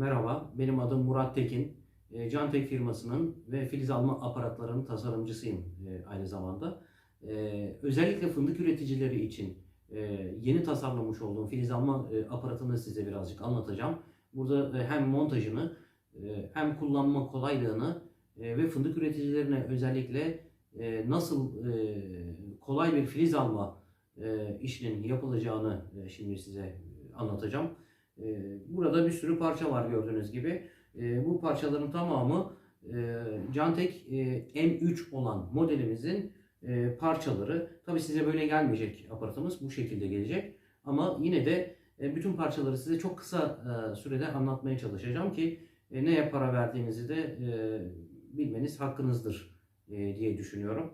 Merhaba, benim adım Murat Tekin. E, Cantek firmasının ve filiz alma aparatlarının tasarımcısıyım e, aynı zamanda. E, özellikle fındık üreticileri için e, yeni tasarlamış olduğum filiz alma e, aparatını size birazcık anlatacağım. Burada hem montajını hem kullanma kolaylığını ve fındık üreticilerine özellikle nasıl kolay bir filiz alma e, işinin yapılacağını şimdi size anlatacağım. E, Burada bir sürü parça var gördüğünüz gibi. E, Bu parçaların tamamı e, Cantek e, M3 olan modelimizin e, parçaları. Tabi size böyle gelmeyecek aparatımız bu şekilde gelecek. Ama yine de bütün parçaları size çok kısa sürede anlatmaya çalışacağım ki neye para verdiğinizi de bilmeniz hakkınızdır diye düşünüyorum.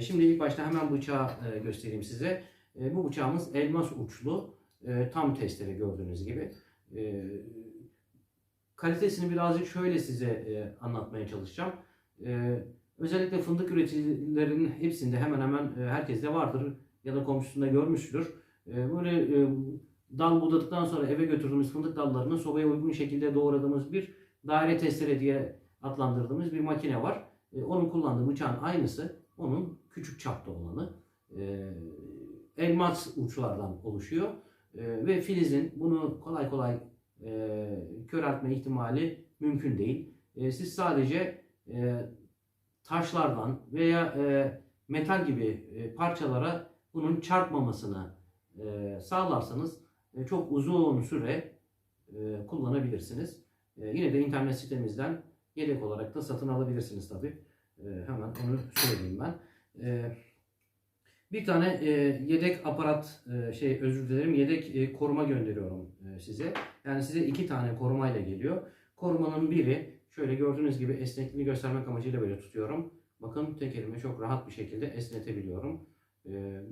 Şimdi ilk başta hemen bıçağı göstereyim size. Bu bıçağımız elmas uçlu e, tam testere gördüğünüz gibi. E, kalitesini birazcık şöyle size e, anlatmaya çalışacağım. E, özellikle fındık üreticilerinin hepsinde hemen hemen e, herkeste vardır ya da komşusunda görmüştür. E, böyle e, dal budadıktan sonra eve götürdüğümüz fındık dallarını sobaya uygun şekilde doğradığımız bir daire testere diye adlandırdığımız bir makine var. E, onun kullandığı bıçağın aynısı onun küçük çapta olanı. E, elmas uçlardan oluşuyor. E, ve filizin bunu kolay kolay e, köreltme ihtimali mümkün değil. E, siz sadece e, taşlardan veya e, metal gibi e, parçalara bunun çarpmamasını e, sağlarsanız e, çok uzun süre e, kullanabilirsiniz. E, yine de internet sitemizden yedek olarak da satın alabilirsiniz tabi. hemen onu söyleyeyim ben. E, bir tane e, yedek aparat e, şey özür dilerim yedek e, koruma gönderiyorum e, size. Yani size iki tane korumayla geliyor. Korumanın biri şöyle gördüğünüz gibi esnekliğini göstermek amacıyla böyle tutuyorum. Bakın tek elime çok rahat bir şekilde esnetebiliyorum. E,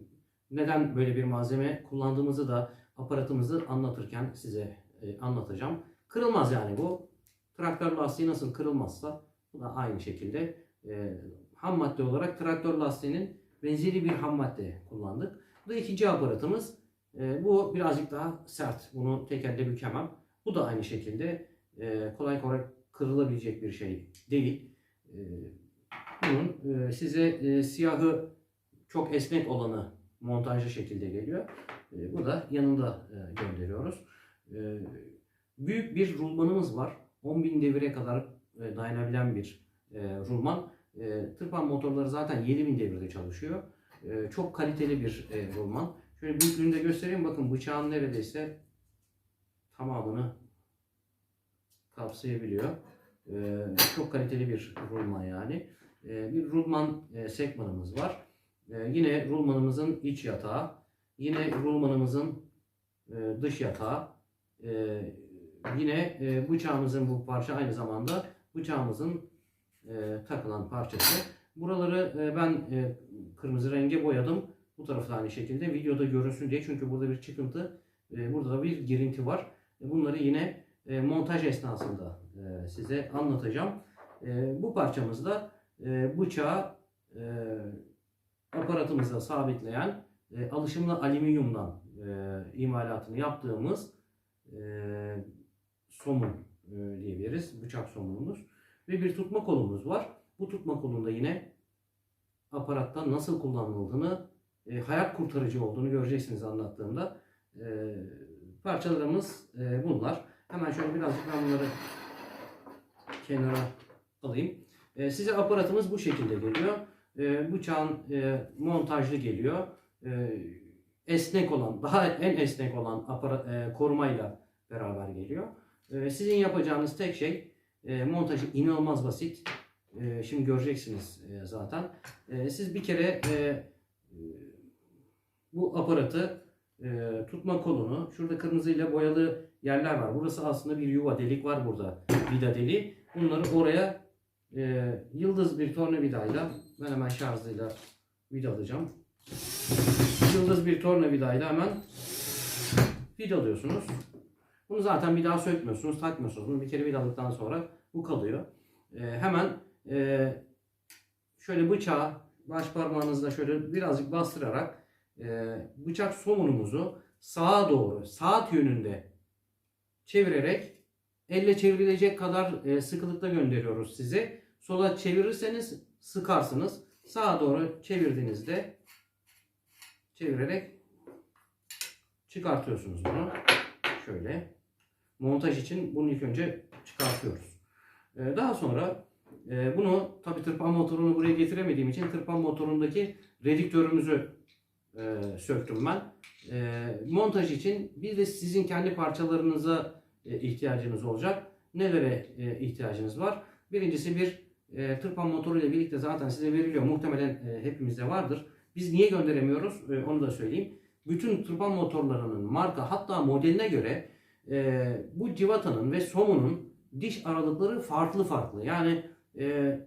neden böyle bir malzeme kullandığımızı da aparatımızı anlatırken size e, anlatacağım. Kırılmaz yani bu. Traktör lastiği nasıl kırılmazsa bu da aynı şekilde e, ham madde olarak traktör lastiğinin benzeri bir ham madde kullandık. Bu da ikinci aparatımız. E, bu birazcık daha sert. Bunu tek elde bükemem. Bu da aynı şekilde e, kolay kolay kırılabilecek bir şey değil. E, bunun e, size e, siyahı çok esnek olanı montajlı şekilde geliyor. E, bu da yanında e, gönderiyoruz. E, büyük bir rulmanımız var. 10.000 devire kadar e, dayanabilen bir e, rulman. E, tırpan motorları zaten 7000 devirde çalışıyor. E, çok kaliteli bir e, rulman. Şöyle büyüklüğünü de göstereyim. Bakın bıçağın neredeyse tamamını kapsayabiliyor. E, çok kaliteli bir rulman yani. E, bir rulman e, sekmanımız var. E, yine rulmanımızın iç yatağı. Yine rulmanımızın e, dış yatağı. E, yine e, bıçağımızın bu parça aynı zamanda bıçağımızın e, takılan parçası. Buraları e, ben e, kırmızı renge boyadım. Bu tarafı da aynı şekilde videoda görünsün diye. Çünkü burada bir çıkıntı, e, burada da bir girinti var. E, bunları yine e, montaj esnasında e, size anlatacağım. E, bu parçamızda e, bıçağı e, aparatımıza sabitleyen e, alışımlı alüminyumdan e, imalatını yaptığımız e, somun e, diyebiliriz. Bıçak somunumuz. Ve bir tutma kolumuz var. Bu tutma kolunda yine aparatta nasıl kullanıldığını, e, hayat kurtarıcı olduğunu göreceksiniz anlattığımda. E, parçalarımız e, bunlar. Hemen şöyle birazcık ben bunları kenara alayım. E, size aparatımız bu şekilde geliyor. E, bıçağın e, montajlı geliyor. E, esnek olan, daha en esnek olan aparat, e, korumayla beraber geliyor. E, sizin yapacağınız tek şey e, montajı inanılmaz basit. E, şimdi göreceksiniz e, zaten. Siz bir kere bu aparatı tutma kolunu, şurada kırmızıyla boyalı yerler var. Burası aslında bir yuva delik var burada. Vida deliği. Bunları oraya yıldız bir tornavidayla ben hemen şarjıyla vidalayacağım. Yıldız bir tornavidayla hemen vidalıyorsunuz. Bunu zaten bir daha sökmüyorsunuz, takmıyorsunuz. Bunu bir kere vidaladıktan sonra bu kalıyor. E, hemen e, şöyle bıçağı baş parmağınızla şöyle birazcık bastırarak e, bıçak somunumuzu sağa doğru, saat yönünde çevirerek elle çevrilecek kadar e, sıkılıkta gönderiyoruz sizi. Sola çevirirseniz sıkarsınız. Sağa doğru çevirdiğinizde çevirerek çıkartıyorsunuz bunu. Şöyle. Montaj için bunu ilk önce çıkartıyoruz. Ee, Daha sonra e, bunu tabi tırpan motorunu buraya getiremediğim için tırpan motorundaki redüktörümüzü e, söktüm ben. E, montaj için bir de sizin kendi parçalarınıza ihtiyacınız olacak. Nelere e, ihtiyacınız var? Birincisi bir tırpan motoru ile birlikte zaten size veriliyor. Muhtemelen hepimizde vardır. Biz niye gönderemiyoruz? Onu da söyleyeyim. Bütün tırpan motorlarının marka hatta modeline göre bu civatanın ve somunun diş aralıkları farklı farklı. Yani e,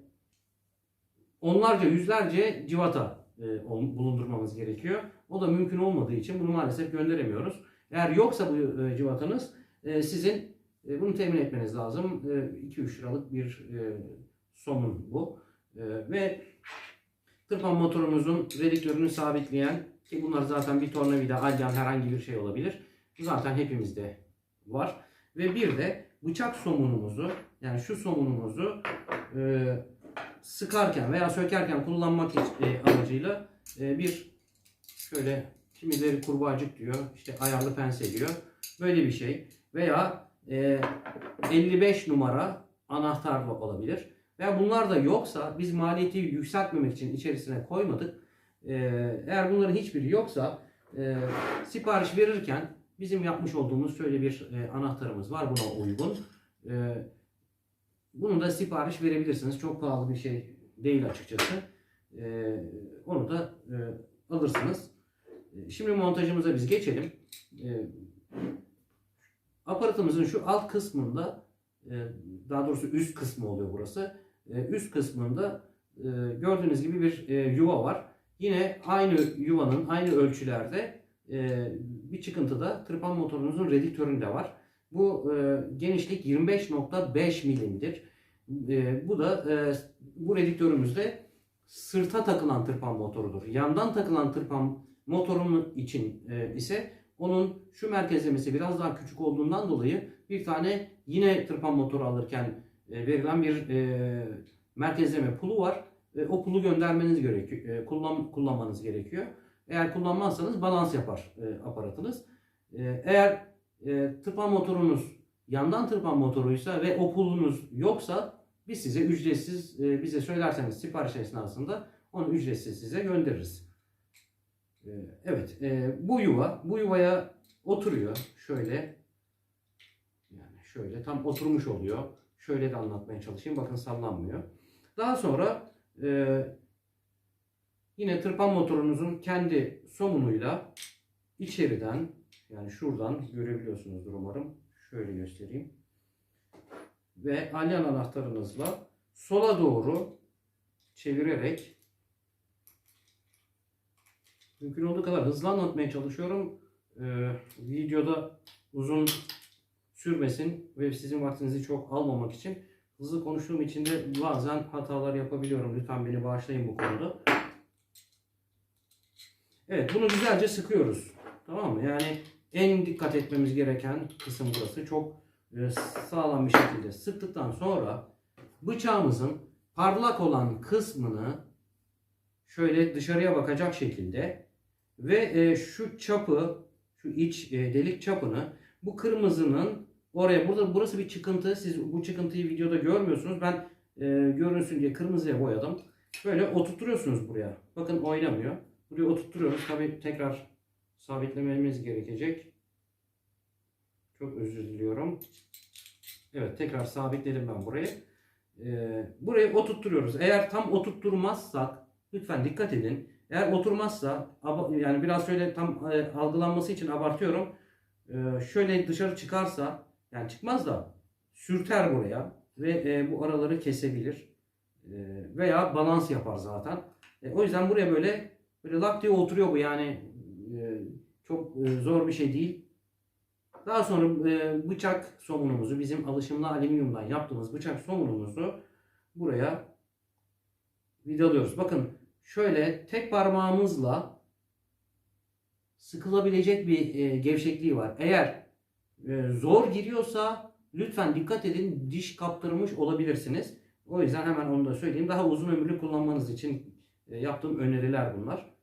onlarca yüzlerce civata e, bulundurmamız gerekiyor. O da mümkün olmadığı için bunu maalesef gönderemiyoruz. Eğer yoksa bu e, civatanız e, sizin e, bunu temin etmeniz lazım. E, 2-3 liralık bir e, somun bu. E, ve tırpan motorumuzun redüktörünü sabitleyen ki bunlar zaten bir tornavida, alyan herhangi bir şey olabilir. Zaten hepimizde var. Ve bir de bıçak somunumuzu yani şu somunumuzu e, sıkarken veya sökerken kullanmak e, amacıyla e, bir şöyle kimileri kurbağacık diyor, işte ayarlı pense diyor. Böyle bir şey. Veya e, 55 numara anahtar olabilir. Veya bunlar da yoksa biz maliyeti yükseltmemek için içerisine koymadık. E, eğer bunların hiçbiri yoksa e, sipariş verirken bizim yapmış olduğumuz şöyle bir e, anahtarımız var buna uygun. E, bunu da sipariş verebilirsiniz. Çok pahalı bir şey değil açıkçası. E, onu da e, alırsınız. E, Şimdi montajımıza biz geçelim. E, aparatımızın şu alt kısmında e, daha doğrusu üst kısmı oluyor burası. E, üst kısmında e, gördüğünüz gibi bir e, yuva var. Yine aynı yuvanın aynı ölçülerde e, bir çıkıntı da tırpan motorunuzun redüktöründe var. Bu e, genişlik 25.5 milimdir. E, bu da e, bu redüktörümüzde sırta takılan tırpan motorudur. Yandan takılan tırpan motorunun için e, ise onun şu merkezlemesi biraz daha küçük olduğundan dolayı bir tane yine tırpan motoru alırken e, verilen bir e, merkezleme pulu var. E, o pulu göndermeniz gerekiyor. E, kullan, kullanmanız gerekiyor. Eğer kullanmazsanız balans yapar e, aparatınız. E, eğer e, tırpan motorunuz yandan tırpan motoruysa ve o pulunuz yoksa biz size ücretsiz e, bize söylerseniz sipariş esnasında onu ücretsiz size göndeririz. E, evet e, bu yuva bu yuvaya oturuyor şöyle yani şöyle tam oturmuş oluyor. Şöyle de anlatmaya çalışayım bakın sallanmıyor. Daha sonra e, yine tırpan motorunuzun kendi somunuyla içeriden yani şuradan görebiliyorsunuzdur umarım. Şöyle göstereyim. Ve alyan anahtarınızla sola doğru çevirerek mümkün olduğu kadar hızlı anlatmaya çalışıyorum. Ee, videoda uzun sürmesin ve sizin vaktinizi çok almamak için hızlı konuştuğum için de bazen hatalar yapabiliyorum. Lütfen beni bağışlayın bu konuda. Evet bunu güzelce sıkıyoruz. Tamam mı? Yani en dikkat etmemiz gereken kısım burası. Çok e, sağlam bir şekilde sıktıktan sonra bıçağımızın parlak olan kısmını şöyle dışarıya bakacak şekilde ve e, şu çapı şu iç e, delik çapını bu kırmızının oraya burada burası bir çıkıntı. Siz bu çıkıntıyı videoda görmüyorsunuz. Ben e, görünsün diye kırmızıya boyadım. Böyle oturtuyorsunuz buraya. Bakın oynamıyor. Buraya oturtuyoruz. Tabi tekrar sabitlememiz gerekecek. Çok özür diliyorum. Evet tekrar sabitledim ben burayı. Ee, burayı oturtturuyoruz. Eğer tam oturtturmazsak lütfen dikkat edin. Eğer oturmazsa yani biraz şöyle tam e, algılanması için abartıyorum. Ee, şöyle dışarı çıkarsa yani çıkmaz da sürter buraya ve e, bu araları kesebilir. E, veya balans yapar zaten. E, o yüzden buraya böyle böyle lak diye oturuyor bu yani e, çok e, zor bir şey değil. Daha sonra e, bıçak somunumuzu bizim alışımlı alüminyumdan yaptığımız bıçak somunumuzu buraya vidalıyoruz. Bakın şöyle tek parmağımızla sıkılabilecek bir e, gevşekliği var. Eğer zor giriyorsa lütfen dikkat edin diş kaptırmış olabilirsiniz. O yüzden hemen onu da söyleyeyim. Daha uzun ömürlü kullanmanız için yaptığım öneriler bunlar.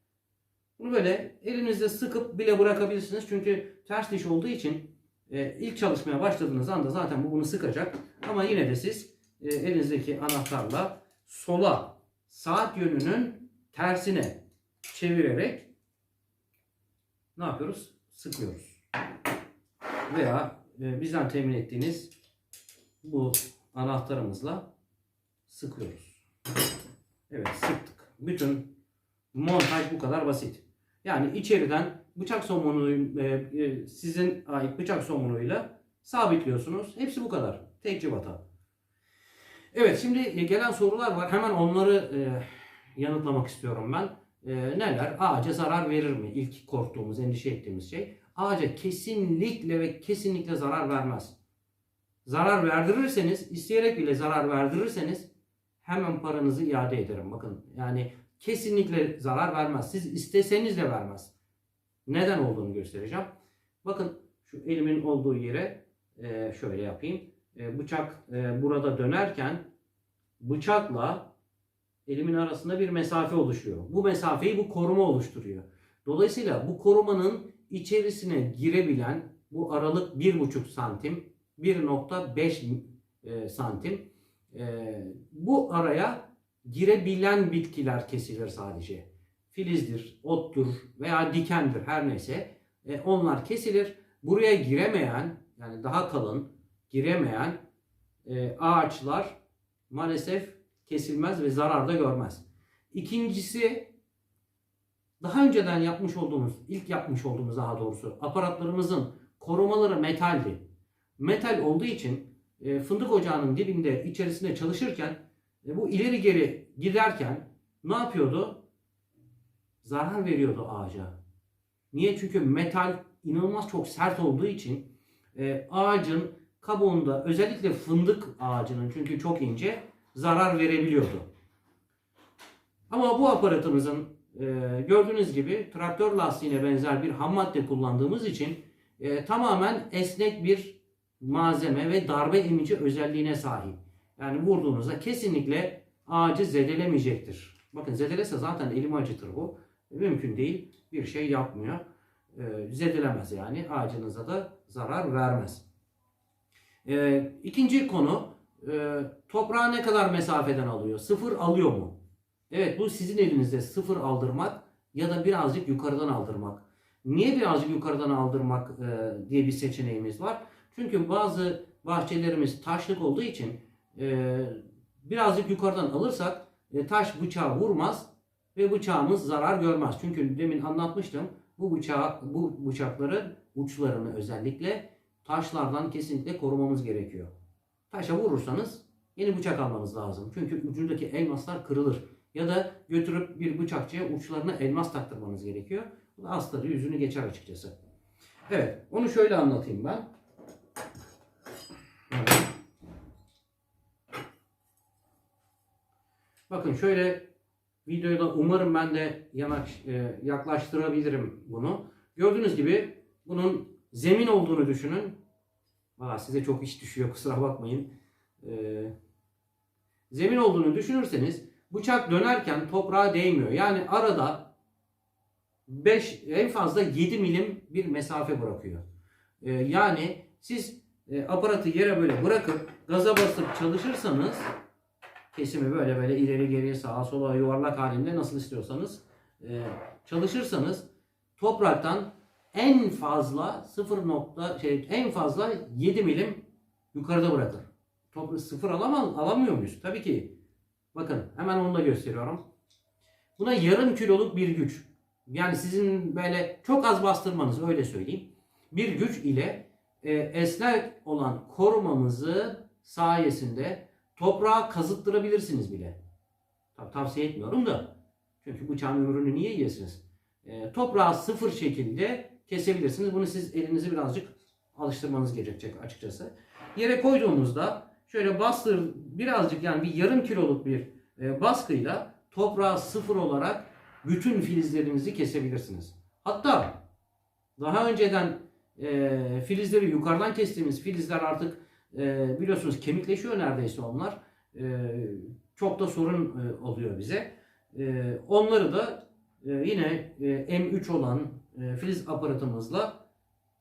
Bunu böyle elinizde sıkıp bile bırakabilirsiniz. Çünkü ters diş olduğu için e, ilk çalışmaya başladığınız anda zaten bu bunu sıkacak. Ama yine de siz e, elinizdeki anahtarla sola saat yönünün tersine çevirerek ne yapıyoruz? Sıkıyoruz. Veya e, bizden temin ettiğiniz bu anahtarımızla sıkıyoruz. Evet sıktık. Bütün montaj bu kadar basit. Yani içeriden bıçak somunu e, e, sizin ait bıçak somunuyla sabitliyorsunuz. Hepsi bu kadar. Tek cıvata. Evet şimdi e, gelen sorular var. Hemen onları e, yanıtlamak istiyorum ben. E, neler? Ağaca zarar verir mi? İlk korktuğumuz, endişe ettiğimiz şey. Ağaca kesinlikle ve kesinlikle zarar vermez. Zarar verdirirseniz, isteyerek bile zarar verdirirseniz hemen paranızı iade ederim. Bakın yani kesinlikle zarar vermez. Siz isteseniz de vermez. Neden olduğunu göstereceğim. Bakın şu elimin olduğu yere e, şöyle yapayım. E, bıçak e, burada dönerken bıçakla elimin arasında bir mesafe oluşuyor. Bu mesafeyi bu koruma oluşturuyor. Dolayısıyla bu korumanın içerisine girebilen bu aralık 1,5 santim 1.5 e, santim e, bu araya girebilen bitkiler kesilir sadece. Filizdir, ottur veya dikendir her neyse e, onlar kesilir. Buraya giremeyen yani daha kalın giremeyen e, ağaçlar maalesef kesilmez ve zarar da görmez. İkincisi daha önceden yapmış olduğumuz, ilk yapmış olduğumuz daha doğrusu aparatlarımızın korumaları metaldi. Metal olduğu için e, fındık ocağının dibinde içerisinde çalışırken e, bu ileri geri giderken ne yapıyordu? Zarar veriyordu ağaca. Niye? Çünkü metal inanılmaz çok sert olduğu için e, ağacın kabuğunda özellikle fındık ağacının çünkü çok ince zarar verebiliyordu. Ama bu aparatımızın e, gördüğünüz gibi traktör lastiğine benzer bir ham madde kullandığımız için e, tamamen esnek bir malzeme ve darbe emici özelliğine sahip. Yani vurduğunuzda kesinlikle ağacı zedelemeyecektir. Bakın zedelese zaten elimi acıtır bu. Mümkün değil. Bir şey yapmıyor. E, zedelemez yani. Ağacınıza da zarar vermez. E, ikinci konu e, toprağı ne kadar mesafeden alıyor? Sıfır alıyor mu? Evet bu sizin elinizde sıfır aldırmak ya da birazcık yukarıdan aldırmak. Niye birazcık yukarıdan aldırmak e, diye bir seçeneğimiz var? Çünkü bazı bahçelerimiz taşlık olduğu için e, birazcık yukarıdan alırsak e, taş bıçağı vurmaz ve bıçağımız zarar görmez. Çünkü demin anlatmıştım bu bıçağı bu bıçakları uçlarını özellikle taşlardan kesinlikle korumamız gerekiyor. Taşa vurursanız yeni bıçak almanız lazım. Çünkü ucundaki elmaslar kırılır. Ya da götürüp bir bıçakçıya uçlarına elmas taktırmanız gerekiyor. Bu da astarı yüzünü geçer açıkçası. Evet, onu şöyle anlatayım ben. Bakın şöyle videoda umarım ben de yanak, e, yaklaştırabilirim bunu. Gördüğünüz gibi bunun zemin olduğunu düşünün. Valla size çok iş düşüyor kusura bakmayın. Ee, zemin olduğunu düşünürseniz bıçak dönerken toprağa değmiyor. Yani arada 5 en fazla 7 milim bir mesafe bırakıyor. Ee, yani siz e, aparatı yere böyle bırakıp gaza basıp çalışırsanız kesimi böyle böyle ileri geriye sağa sola yuvarlak halinde nasıl istiyorsanız e, çalışırsanız topraktan en fazla 0 nokta şey en fazla 7 milim yukarıda bırakır. Top sıfır alamam, alamıyor muyuz? Tabii ki. Bakın hemen onu da gösteriyorum. Buna yarım kiloluk bir güç. Yani sizin böyle çok az bastırmanız öyle söyleyeyim. Bir güç ile e, esnek olan korumamızı sayesinde toprağa kazıttırabilirsiniz bile. Tabii tavsiye etmiyorum da. Çünkü bıçağın ömrünü niye yiyesiniz? E, toprağı sıfır şekilde kesebilirsiniz. Bunu siz elinizi birazcık alıştırmanız gerekecek açıkçası. Yere koyduğunuzda şöyle bastır birazcık yani bir yarım kiloluk bir e, baskıyla toprağı sıfır olarak bütün filizlerinizi kesebilirsiniz. Hatta daha önceden e, filizleri yukarıdan kestiğimiz filizler artık E, biliyorsunuz kemikleşiyor neredeyse onlar. E, çok da sorun e, oluyor bize. E, onları da e, yine e, M3 olan e, filiz aparatımızla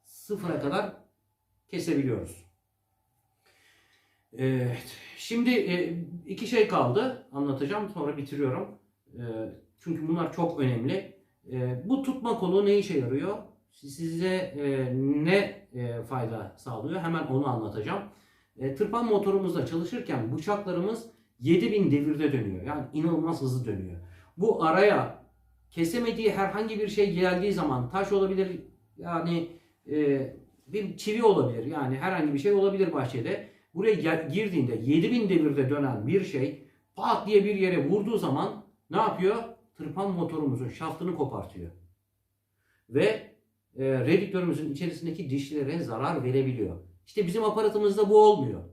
sıfıra kadar kesebiliyoruz. Evet. Şimdi e, iki şey kaldı anlatacağım sonra bitiriyorum. Çünkü bunlar çok önemli. Bu tutma kolu ne işe yarıyor? Size e, ne e, fayda sağlıyor? Hemen onu anlatacağım. E, tırpan motorumuzda çalışırken bıçaklarımız 7000 devirde dönüyor. Yani inanılmaz hızlı dönüyor. Bu araya kesemediği herhangi bir şey geldiği zaman taş olabilir yani e, bir çivi olabilir yani herhangi bir şey olabilir bahçede. Buraya girdiğinde 7000 devirde dönen bir şey pat diye bir yere vurduğu zaman ne yapıyor? Tırpan motorumuzun şaftını kopartıyor. Ve e, redüktörümüzün içerisindeki dişlere zarar verebiliyor. İşte bizim aparatımızda bu olmuyor.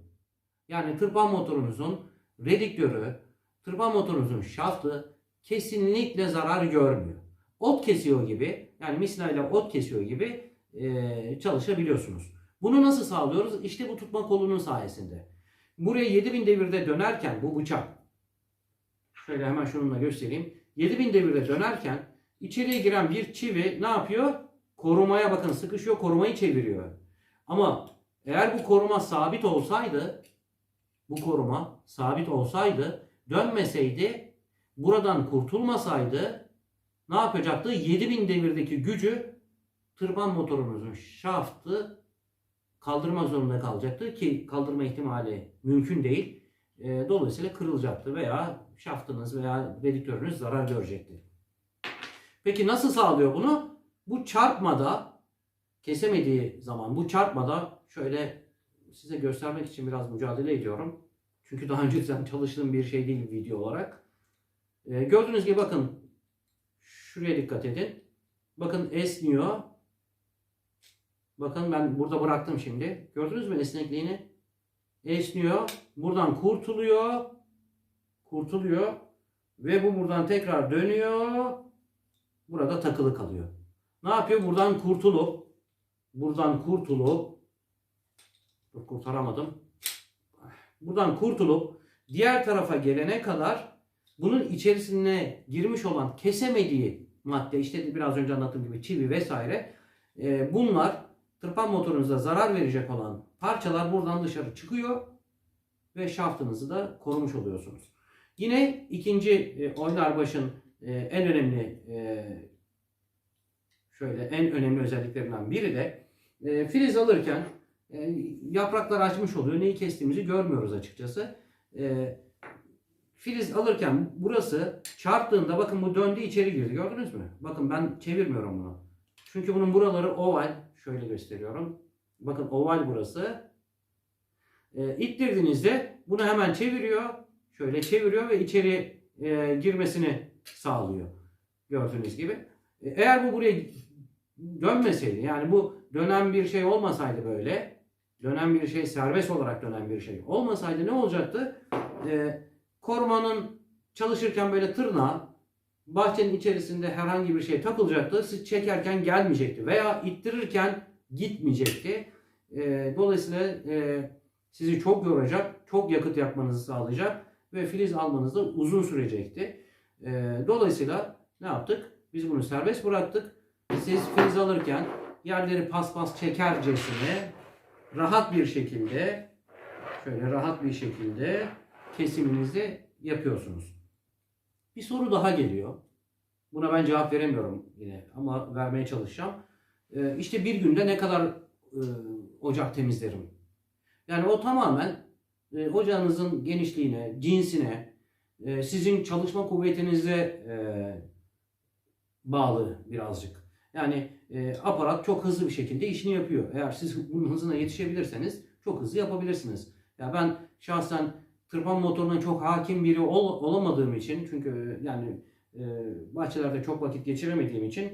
Yani tırpan motorunuzun redüktörü, tırpan motorunuzun şaftı kesinlikle zarar görmüyor. Ot kesiyor gibi, yani misinayla ot kesiyor gibi e, çalışabiliyorsunuz. Bunu nasıl sağlıyoruz? İşte bu tutma kolunun sayesinde. Buraya 7000 devirde dönerken bu bıçak, şöyle hemen şununla göstereyim. 7000 devirde dönerken içeriye giren bir çivi ne yapıyor? Korumaya bakın sıkışıyor, korumayı çeviriyor. Ama eğer bu koruma sabit olsaydı, bu koruma sabit olsaydı, dönmeseydi, buradan kurtulmasaydı ne yapacaktı? 7000 devirdeki gücü tırpan motorunuzun şaftı kaldırmak zorunda kalacaktı ki kaldırma ihtimali mümkün değil. E, dolayısıyla kırılacaktı veya şaftınız veya redüktörünüz zarar görecekti. Peki nasıl sağlıyor bunu? Bu çarpmada kesemediği zaman bu çarpmada şöyle size göstermek için biraz mücadele ediyorum. Çünkü daha önceden çalıştığım bir şey değil video olarak. E, gördüğünüz gibi bakın şuraya dikkat edin. Bakın esniyor. Bakın ben burada bıraktım şimdi. Gördünüz mü esnekliğini? Esniyor. Buradan kurtuluyor. Kurtuluyor. Ve bu buradan tekrar dönüyor. Burada takılı kalıyor. Ne yapıyor? Buradan kurtulup buradan kurtulup dur kurtaramadım. Buradan kurtulup diğer tarafa gelene kadar bunun içerisine girmiş olan kesemediği madde işte biraz önce anlattığım gibi çivi vesaire e, bunlar tırpan motorunuza zarar verecek olan parçalar buradan dışarı çıkıyor ve şaftınızı da korumuş oluyorsunuz. Yine ikinci e, Oynarbaş'ın e, en önemli e, şöyle en önemli özelliklerinden biri de e, filiz alırken e, yapraklar açmış oluyor. Neyi kestiğimizi görmüyoruz açıkçası. E, filiz alırken burası çarptığında bakın bu döndü içeri girdi. Gördünüz mü? Bakın ben çevirmiyorum bunu. Çünkü bunun buraları oval. Şöyle gösteriyorum. Bakın oval burası. E, ittirdiğinizde bunu hemen çeviriyor. Şöyle çeviriyor ve içeri e, girmesini sağlıyor. Gördüğünüz gibi. E, eğer bu buraya dönmeseydi yani bu dönen bir şey olmasaydı böyle dönen bir şey serbest olarak dönen bir şey olmasaydı ne olacaktı? E, korumanın çalışırken böyle tırnağı bahçenin içerisinde herhangi bir şey takılacaktı. Siz çekerken gelmeyecekti veya ittirirken gitmeyecekti. E, dolayısıyla e, sizi çok yoracak, çok yakıt yakmanızı sağlayacak ve filiz almanız da uzun sürecekti. E, dolayısıyla ne yaptık? Biz bunu serbest bıraktık. Siz filiz alırken yerleri paspas çekercesine rahat bir şekilde şöyle rahat bir şekilde kesiminizi yapıyorsunuz. Bir soru daha geliyor. Buna ben cevap veremiyorum yine ama vermeye çalışacağım. Ee, işte bir günde ne kadar e, ocak temizlerim? Yani o tamamen e, ocağınızın genişliğine, cinsine, e, sizin çalışma kuvvetinize e, bağlı birazcık. Yani e, aparat çok hızlı bir şekilde işini yapıyor. Eğer siz bunun hızına yetişebilirseniz çok hızlı yapabilirsiniz. Ya ben şahsen tırpan motoruna çok hakim biri ol, olamadığım için çünkü yani e, bahçelerde çok vakit geçiremediğim için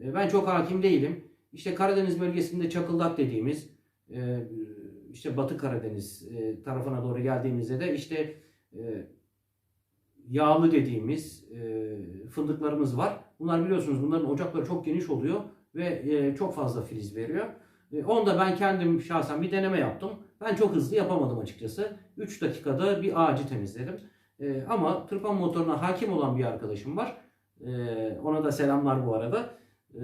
e, ben çok hakim değilim. İşte Karadeniz bölgesinde çakıldak dediğimiz e, işte Batı Karadeniz e, tarafına doğru geldiğimizde de işte e, yağlı dediğimiz e, fındıklarımız var. Bunlar biliyorsunuz bunların ocakları çok geniş oluyor ve e, çok fazla filiz veriyor. E, Onda ben kendim şahsen bir deneme yaptım. Ben çok hızlı yapamadım açıkçası. 3 dakikada bir ağacı temizledim. E, ama tırpan motoruna hakim olan bir arkadaşım var. E, ona da selamlar bu arada. E,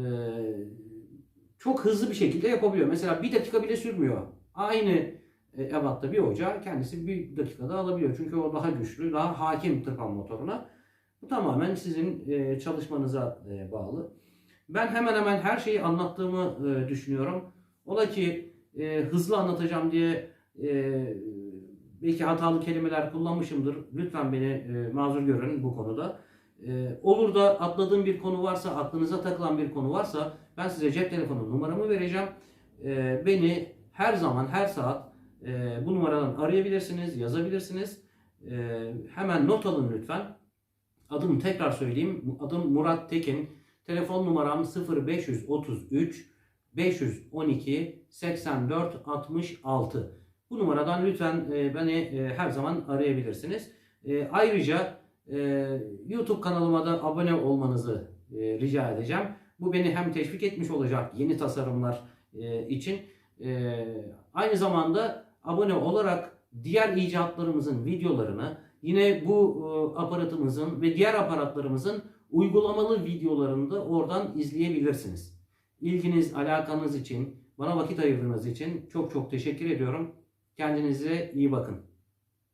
çok hızlı bir şekilde yapabiliyor. Mesela bir dakika bile sürmüyor. Aynı ebatta bir ocağı kendisi bir dakikada alabiliyor. Çünkü o daha güçlü, daha hakim tırpan motoruna. Bu tamamen sizin e, çalışmanıza e, bağlı. Ben hemen hemen her şeyi anlattığımı e, düşünüyorum. Ola ki hızlı anlatacağım diye belki hatalı kelimeler kullanmışımdır. Lütfen beni mazur görün bu konuda. Olur da atladığım bir konu varsa, aklınıza takılan bir konu varsa ben size cep telefonu numaramı vereceğim. Beni her zaman, her saat bu numaradan arayabilirsiniz, yazabilirsiniz. Hemen not alın lütfen. Adımı tekrar söyleyeyim. Adım Murat Tekin. Telefon numaram 0533 512 84 66. Bu numaradan lütfen e, beni e, her zaman arayabilirsiniz. E, ayrıca YouTube kanalıma da abone olmanızı rica edeceğim. Bu beni hem teşvik etmiş olacak yeni tasarımlar için. Aynı zamanda abone olarak diğer icatlarımızın videolarını yine bu e, aparatımızın ve diğer aparatlarımızın uygulamalı videolarını da oradan izleyebilirsiniz. İlginiz, alakanız için, bana vakit ayırdığınız için çok çok teşekkür ediyorum. Kendinize iyi bakın.